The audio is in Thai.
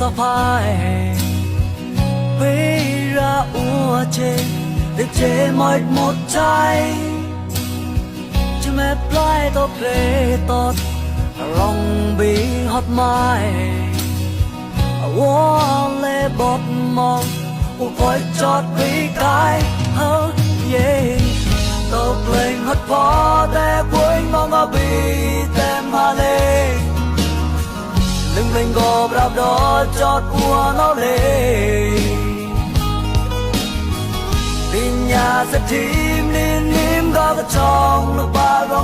สะพายเวราอัวเจแต่เจหมดหมดใจจะแม่ปลายต่อเกรตอดรองบีฮอดไม้วอลเลบอบมองอุปอยจอดพีกายเฮาเย่ตอเพลงฮอดพอแต่ควยมองอบีต lưng lên gò rạp đó chót ua nó lê ปิญญาสถีมนินนิมก็กระชองลูกบาร้